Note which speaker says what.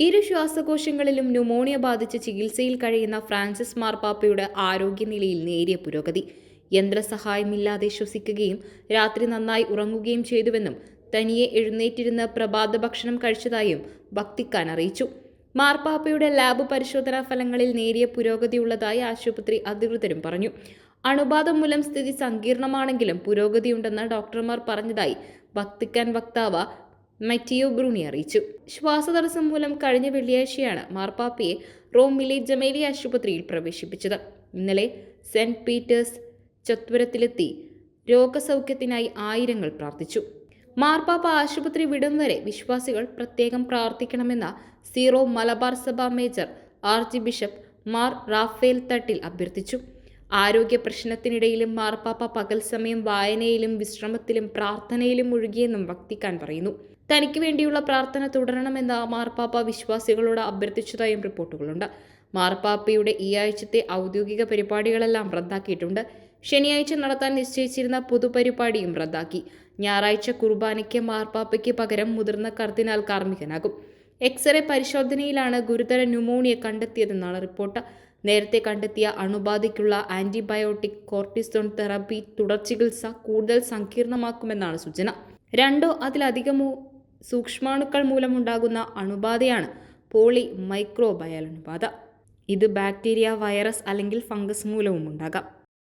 Speaker 1: ഇരു ശ്വാസകോശങ്ങളിലും ന്യൂമോണിയ ബാധിച്ച് ചികിത്സയിൽ കഴിയുന്ന ഫ്രാൻസിസ് മാർപ്പാപ്പയുടെ ആരോഗ്യനിലയിൽ നേരിയ പുരോഗതി. യന്ത്രസഹായമില്ലാതെ ശ്വസിക്കുകയും രാത്രി നന്നായി ഉറങ്ങുകയും ചെയ്തുവെന്നും തനിയെ എഴുന്നേറ്റിരുന്ന് പ്രഭാത ഭക്ഷണം കഴിച്ചതായും ഭക്തിക്കാൻ അറിയിച്ചു. മാർപ്പാപ്പയുടെ ലാബ് പരിശോധനാ ഫലങ്ങളിൽ നേരിയ പുരോഗതി ഉള്ളതായി ആശുപത്രി അധികൃതരും പറഞ്ഞു. അണുബാധ മൂലം സ്ഥിതി സങ്കീർണമാണെങ്കിലും പുരോഗതിയുണ്ടെന്ന് ഡോക്ടർമാർ പറഞ്ഞതായി ഭക്തിക്കാൻ വക്താവ് മറ്റിയോ ബ്രൂണി അറിയിച്ചു. ശ്വാസതടസ്സം മൂലം കഴിഞ്ഞ വെള്ളിയാഴ്ചയാണ് മാർപ്പാപ്പയെ റോമിലെ ജമേലി ആശുപത്രിയിൽ പ്രവേശിപ്പിച്ചത്. ഇന്നലെ സെന്റ് പീറ്റേഴ്സ് ചത്വരത്തിലെത്തി രോഗസൗഖ്യത്തിനായി ആയിരങ്ങൾ പ്രാർത്ഥിച്ചു. മാർപ്പാപ്പ ആശുപത്രി വിടും വരെ വിശ്വാസികൾ പ്രത്യേകം പ്രാർത്ഥിക്കണമെന്ന സീറോ മലബാർ സഭ major archbishop Mar Raphael Thattil അഭ്യർത്ഥിച്ചു. ആരോഗ്യ പ്രശ്നത്തിനിടയിലും മാർപ്പാപ്പ പകൽ സമയം വായനയിലും വിശ്രമത്തിലും പ്രാർത്ഥനയിലും മുഴുകിയെന്നും വക്തിക്കാൻ പറയുന്നു. തനിക്ക് വേണ്ടിയുള്ള പ്രാർത്ഥന തുടരണമെന്ന് മാർപ്പാപ്പ വിശ്വാസികളോട് അഭ്യർത്ഥിച്ചതായും റിപ്പോർട്ടുകളുണ്ട്. മാർപ്പാപ്പയുടെ ഈ ആഴ്ചത്തെ ഔദ്യോഗിക പരിപാടികളെല്ലാം റദ്ദാക്കിയിട്ടുണ്ട്. ശനിയാഴ്ച നടത്താൻ നിശ്ചയിച്ചിരുന്ന പൊതുപരിപാടിയും റദ്ദാക്കി. ഞായറാഴ്ച കുർബാനയ്ക്ക് മാർപ്പാപ്പയ്ക്ക് പകരം മുതിർന്ന കർദിനാൾ കാർമ്മികനാകും. എക്സ്റേ പരിശോധനയിലാണ് ഗുരുതര ന്യൂമോണിയ കണ്ടെത്തിയതെന്നാണ് റിപ്പോർട്ട്. നേരത്തെ കണ്ടെത്തിയ അണുബാധയ്ക്കുള്ള ആന്റിബയോട്ടിക് കോർട്ടിസോൺ തെറാപ്പി തുടർ ചികിത്സ കൂടുതൽ സങ്കീർണമാക്കുമെന്നാണ് സൂചന. രണ്ടോ അതിലധികമോ സൂക്ഷ്മാണുക്കൾ മൂലമുണ്ടാകുന്ന അണുബാധയാണ് പോളി മൈക്രോബയൽ അണുബാധ. ഇത് ബാക്ടീരിയ വൈറസ് അല്ലെങ്കിൽ ഫംഗസ് മൂലവും ഉണ്ടാകാം.